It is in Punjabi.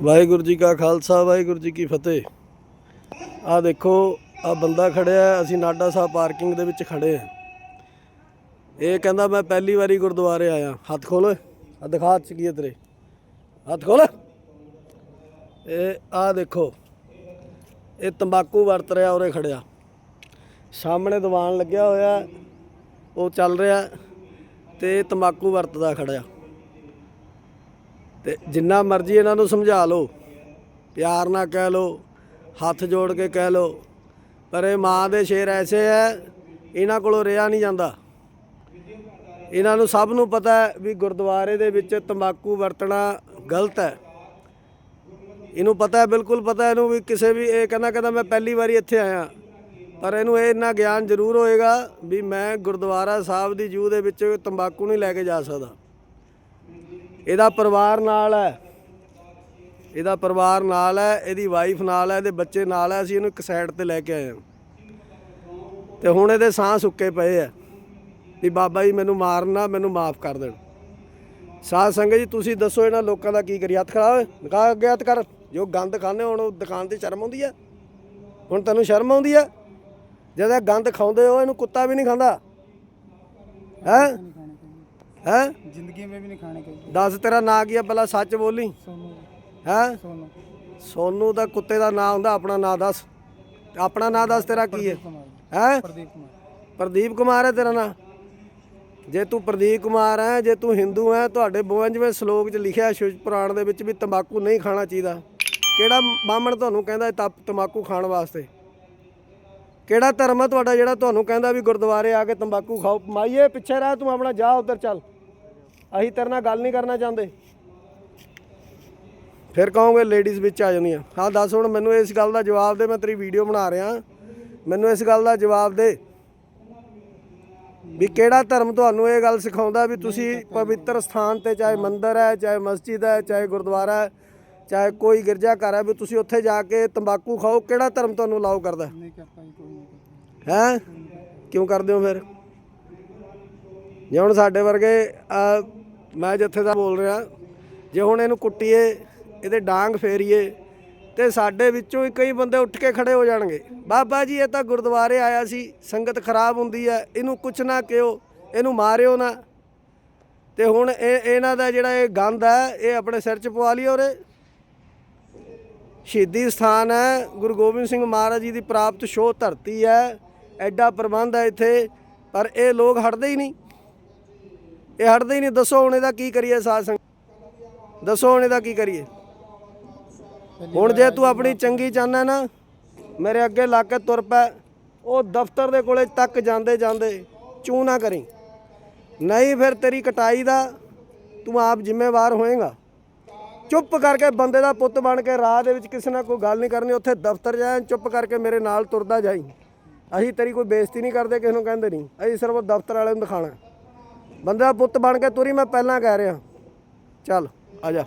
ਵਾਹਿਗੁਰੂ ਜੀ ਕਾ ਖਾਲਸਾ, ਵਾਹਿਗੁਰੂ ਜੀ ਕੀ ਫਤਿਹ। ਆ ਦੇਖੋ, ਆ ਬੰਦਾ ਖੜਿਆ ਅਸੀਂ ਨਾਡਾ ਸਾਹਿਬ ਪਾਰਕਿੰਗ ਦੇ ਵਿੱਚ ਖੜੇ ਆ ਇਹ ਕਹਿੰਦਾ, ਮੈਂ ਪਹਿਲੀ ਵਾਰੀ ਗੁਰਦੁਆਰੇ ਆਇਆ। ਹੱਥ ਖੋਲ। ਆ ਦਿਖਾ ਹੱਥ ਕੀ ਹੈ ਤੇਰੇ? ਹੱਥ ਖੋਲ। ਇਹ ਆ ਦੇਖੋ, ਇਹ ਤੰਬਾਕੂ ਵਰਤ ਰਿਹਾ, ਉਰੇ ਖੜਿਆ। ਸਾਹਮਣੇ ਦੀਵਾਨ ਲੱਗਿਆ ਹੋਇਆ ਉਹ ਚੱਲ ਰਿਹਾ ਤੇ ਤੰਬਾਕੂ ਵਰਤਦਾ ਖੜਿਆ। ਤੇ ਜਿੰਨਾ ਮਰਜ਼ੀ ਇਹਨਾਂ ਨੂੰ ਸਮਝਾ ਲਓ, ਪਿਆਰ ਨਾਲ ਕਹਿ ਲਓ, ਹੱਥ ਜੋੜ ਕੇ ਕਹਿ ਲਓ, ਪਰ ਇਹ ਮਾਂ ਦੇ ਸ਼ੇਰ ਐਸੇ ਐ, ਇਹਨਾਂ ਕੋਲੋਂ ਰਿਆ ਨਹੀਂ ਜਾਂਦਾ। ਇਹਨਾਂ ਨੂੰ ਸਭ ਨੂੰ ਪਤਾ ਹੈ ਵੀ ਗੁਰਦੁਆਰੇ ਦੇ ਵਿੱਚ ਤੰਬਾਕੂ ਵਰਤਣਾ ਗਲਤ ਹੈ ਇਹਨੂੰ ਪਤਾ ਹੈ ਬਿਲਕੁਲ ਪਤਾ ਇਹਨੂੰ ਵੀ ਕਿਸੇ ਵੀ, ਇਹ ਕਹਿੰਦਾ ਕਹਿੰਦਾ ਮੈਂ ਪਹਿਲੀ ਵਾਰੀ ਇੱਥੇ ਆਇਆ। ਪਰ ਇਹਨੂੰ ਇਹ ਇੰਨਾ ਗਿਆਨ ਜ਼ਰੂਰ ਹੋਏਗਾ ਵੀ ਮੈਂ ਗੁਰਦੁਆਰਾ ਸਾਹਿਬ ਦੀ ਜੂ ਦੇ ਵਿੱਚ ਤੰਬਾਕੂ ਨਹੀਂ ਲੈ ਕੇ ਜਾ ਸਕਦਾ। ਇਹਦਾ ਪਰਿਵਾਰ ਨਾਲ ਹੈ। ਇਹਦਾ ਪਰਿਵਾਰ ਨਾਲ ਹੈ, ਇਹਦੀ ਵਾਈਫ ਨਾਲ ਹੈ, ਇਹਦੇ ਬੱਚੇ ਨਾਲ ਹੈ, ਅਸੀਂ ਇਹਨੂੰ ਇੱਕ ਸਾਈਡ ਤੇ ਲੈ ਕੇ ਆਏ ਹਾਂ। ਤੇ ਹੁਣ ਇਹਦੇ ਸਾਹ ਸੁੱਕੇ ਪਏ ਆ ਵੀ ਬਾਬਾ ਜੀ ਮੈਨੂੰ ਮਾਰਨਾ, ਮੈਨੂੰ ਮਾਫ ਕਰ ਦੇਣ। ਸਾਧ ਸੰਗਤ ਜੀ, ਤੁਸੀਂ ਦੱਸੋ ਇਹਨਾਂ ਲੋਕਾਂ ਦਾ ਕੀ ਕਰੀ ਹੱਥ ਖੜਾ ਓਏ ਨਿਕਾਹ ਅੱਗੇ ਹੱਥ ਕਰ। ਜੋ ਗੰਦ ਖਾਂਦੇ ਹੁਣ, ਉਹ ਦੁਕਾਨ ਤੇ ਸ਼ਰਮ ਆਉਂਦੀ ਆ। ਹੁਣ ਤੈਨੂੰ ਸ਼ਰਮ ਆਉਂਦੀ ਆ? ਜਦ ਇਹ ਗੰਦ ਖਾਉਂਦੇ ਹੋ, ਇਹਨੂੰ ਕੁੱਤਾ ਵੀ ਨਹੀਂ ਖਾਂਦਾ। ਹੈ? ਹੈ जिंदगी में भी नहीं खाने के ਦੱਸ ਤੇਰਾ ਨਾਂ ਕੀ ਆ ਪਹਿਲਾਂ ਸੱਚ ਬੋਲੀ सोनू ਹੈ सोनू ਸੋਨੂ ਦਾ ਕੁੱਤੇ ਦਾ ਨਾਂ ਹੁੰਦਾ ਆਪਣਾ ਨਾਂ ਦੱਸ ਤੇ ਆਪਣਾ ਨਾਂ ਦੱਸ ਤੇਰਾ ਕੀ ਹੈ कुमार ਹੈ प्रदीप कुमार ਪ੍ਰਦੀਪ ਕੁਮਾਰ ਹੈ ਤੇਰਾ ਨਾਂ ਜੇ ਤੂੰ ਪ੍ਰਦੀਪ ਕੁਮਾਰ ਹੈ ਜੇ ਤੂੰ ਹਿੰਦੂ ਹੈ ਤੁਹਾਡੇ 52ਵੇਂ ਸ਼ਲੋਕ 'ਚ ਲਿਖਿਆ ਸ਼ਿਵ ਪੁਰਾਣ ਦੇ ਵਿੱਚ ਵੀ ਤੰਬਾਕੂ ਨਹੀਂ ਖਾਣਾ ਚਾਹੀਦਾ ਕਿਹੜਾ ਬਾਹਮਣ ਤੁਹਾਨੂੰ ਕਹਿੰਦਾ ਤਪ ਤੰਬਾਕੂ ਖਾਣ ਵਾਸਤੇ ਕਿਹੜਾ ਧਰਮ ਹੈ ਤੁਹਾਡਾ ਜਿਹੜਾ ਤੁਹਾਨੂੰ ਕਹਿੰਦਾ ਵੀ ਗੁਰਦੁਆਰੇ ਆ ਕੇ ਤੰਬਾਕੂ ਖਾਓ ਮਾਈਏ ਪਿੱਛੇ ਰਹਿ ਤੂੰ ਆਪਣਾ ਜਾ ਉਧਰ ਚੱਲ ਅਸੀਂ ਤੇਰੇ ਨਾਲ ਗੱਲ ਨਹੀਂ ਕਰਨਾ ਚਾਹੁੰਦੇ। ਫਿਰ ਕਹੋਗੇ ਲੇਡੀਜ਼ ਵਿੱਚ ਆ ਜਾਂਦੀਆਂ। ਹਾਂ ਦੱਸ ਹੁਣ ਮੈਨੂੰ ਇਸ ਗੱਲ ਦਾ ਜਵਾਬ ਦੇ ਮੈਂ ਤੇਰੀ ਵੀਡੀਓ ਬਣਾ ਰਿਹਾ। ਮੈਨੂੰ ਇਸ ਗੱਲ ਦਾ ਜਵਾਬ ਦੇ ਵੀ ਕਿਹੜਾ ਧਰਮ ਤੁਹਾਨੂੰ ਇਹ ਗੱਲ ਸਿਖਾਉਂਦਾ ਵੀ ਤੁਸੀਂ ਪਵਿੱਤਰ ਸਥਾਨ ਤੇ ਚਾਹੇ ਮੰਦਰ ਹੈ ਚਾਹੇ ਮਸਜਿਦ ਹੈ ਚਾਹੇ ਗੁਰਦੁਆਰਾ ਹੈ ਚਾਹੇ ਕੋਈ ਗਿਰਜਾ ਘਰ ਹੈ ਵੀ ਤੁਸੀਂ ਉੱਥੇ ਜਾ ਕੇ ਤੰਬਾਕੂ ਖਾਓ ਕਿਹੜਾ ਧਰਮ ਤੁਹਾਨੂੰ ਲਾਉ ਕਰਦਾ? ਹੈ? ਕਿਉਂ ਕਰਦੇ ਹੋ ਫਿਰ? ਜੇ ਹੁਣ ਸਾਡੇ ਵਰਗੇ ਮੈਂ ਜਿੱਥੇ ਦਾ ਬੋਲ ਰਿਹਾ, ਜੇ ਹੁਣ ਇਹਨੂੰ ਕੁੱਟੀਏ, ਇਹਦੇ ਡਾਂਗ ਫੇਰੀਏ, ਤੇ ਸਾਡੇ ਵਿੱਚੋਂ ਹੀ ਕਈ ਬੰਦੇ ਉੱਠ ਕੇ ਖੜੇ ਹੋ ਜਾਣਗੇ। ਬਾਬਾ ਜੀ, ਇਹ ਤਾਂ ਗੁਰਦੁਆਰੇ ਆਇਆ ਸੀ, ਸੰਗਤ ਖਰਾਬ ਹੁੰਦੀ ਹੈ ਇਹਨੂੰ ਕੁਛ ਨਾ ਕਿਓ ਇਹਨੂੰ ਮਾਰਿਓ ਨਾ। ਤੇ ਹੁਣ ਇਹ, ਇਹਨਾਂ ਦਾ ਜਿਹੜਾ ਇਹ ਗੰਦ ਹੈ ਇਹ ਆਪਣੇ ਸਿਰ 'ਚ ਪਵਾ ਲਈ ਰੇ ਸ਼ਹੀਦੀ ਸਥਾਨ ਹੈ, ਗੁਰੂ ਗੋਬਿੰਦ ਸਿੰਘ ਮਹਾਰਾਜ ਜੀ ਦੀ ਪ੍ਰਾਪਤ ਸ਼ੋਅ ਧਰਤੀ ਹੈ, ਐਡਾ ਪ੍ਰਬੰਧ ਹੈ ਇੱਥੇ, ਪਰ ਇਹ ਲੋਕ ਹਟਦੇ ਹੀ ਨਹੀਂ। ਇਹ ਹਟਦੇ ਹੀ ਨਹੀਂ, ਦੱਸੋ ਹੁਣ ਇਹਦਾ ਕੀ ਕਰੀਏ ਸਾਧ ਸੰਗ ਦੱਸੋ ਹੁਣ ਇਹਦਾ ਕੀ ਕਰੀਏ? ਹੁਣ ਜੇ ਤੂੰ ਆਪਣੀ ਚੰਗੀ ਚਾਹਨਾ ਨਾ, ਮੇਰੇ ਅੱਗੇ ਲਾ ਕੇ ਤੁਰ ਪੈ, ਉਹ ਦਫ਼ਤਰ ਦੇ ਕੋਲੇ ਤੱਕ ਜਾਂਦੇ ਜਾਂਦੇ ਚੂ ਨਾ ਕਰੀ। ਨਹੀਂ ਫਿਰ ਤੇਰੀ ਕਟਾਈ ਦਾ ਤੂੰ ਆਪ ਜ਼ਿੰਮੇਵਾਰ ਹੋਏਗਾ। ਚੁੱਪ ਕਰਕੇ ਬੰਦੇ ਦਾ ਪੁੱਤ ਬਣ ਕੇ ਰਾਹ ਦੇ ਵਿੱਚ ਕਿਸੇ ਨਾਲ ਕੋਈ ਗੱਲ ਨਹੀਂ ਕਰਨੀ, ਉੱਥੇ ਦਫ਼ਤਰ ਜਾਏ, ਚੁੱਪ ਕਰਕੇ ਮੇਰੇ ਨਾਲ ਤੁਰਦਾ ਜਾਈ। ਅਸੀਂ ਤੇਰੀ ਕੋਈ ਬੇਇੱਜ਼ਤੀ ਨਹੀਂ ਕਰਦੇ, ਕਿਸੇ ਨੂੰ ਕਹਿੰਦੇ ਨਹੀਂ। ਅਸੀਂ ਸਿਰਫ ਉਹ ਦਫ਼ਤਰ ਵਾਲੇ ਨੂੰ ਦਿਖਾਣਾ ਬੰਦਾ ਪੁੱਤ ਬਣ ਕੇ ਤੁਰੀ ਮੈਂ ਪਹਿਲਾਂ ਕਹਿ ਰਿਹਾ। ਚੱਲ ਆ ਜਾ।